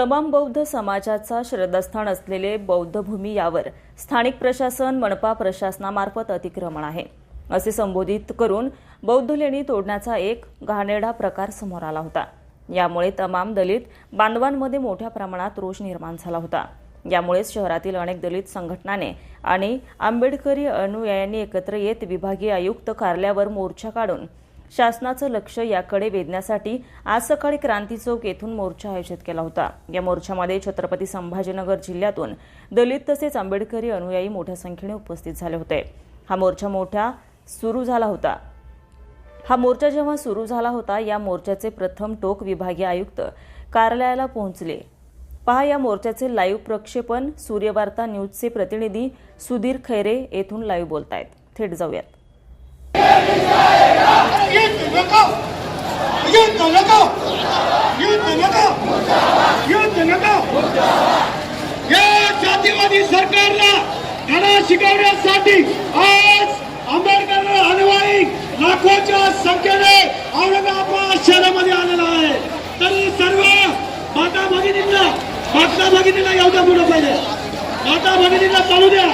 तमाम बौद्ध समाजाचा श्रद्धास्थान असलेले बौद्धभूमी यावर स्थानिक प्रशासन मनपा प्रशासनामार्फत अतिक्रमण आहे. असे संबोधित करून बौद्ध लेणी तोडण्याचा एक घाणेरडा प्रकार समोर आला होता. यामुळे तमाम दलित बांधवांमध्ये मोठ्या प्रमाणात रोष निर्माण झाला होता. यामुळेच शहरातील अनेक दलित संघटनाने आणि आंबेडकरी अनुयायांनी एकत्र येत विभागीय आयुक्त कार्यालयावर मोर्चा काढून शासनाचं लक्ष याकडे वेधण्यासाठी आज सकाळी क्रांती चौक येथून मोर्चा आयोजित केला होता. या मोर्चामध्ये छत्रपती संभाजीनगर जिल्ह्यातून दलित तसेच आंबेडकरी अनुयायी मोठ्या संख्येने उपस्थित झाले होते. हा मोर्चा मोठा सुरू झाला होता. हा मोर्चा जेव्हा सुरू झाला होता या मोर्चाचे प्रथम टोक विभागीय आयुक्त कार्यालयाला पोहोचले. पहा या मोर्चाचे लाईव्ह प्रक्षेपण सूर्यवार्ता न्यूजचे प्रतिनिधी सुधीर खैरे येथून लाईव्ह बोलतायत. थेट जाऊयात. युद्ध नको युद्ध नको युद्ध नको युद्ध नको या जातीवादी सरकारला धडा शिकवण्यासाठी आज आंबेडकर अनुयायी लाखोच्या संख्येने औरंगाबाद शहरामध्ये आलेला आहे. तरी सर्व माता भगिनींना माता भगिनीला एवढं बोललं पाहिजे. माता भगिनीला चालू द्या.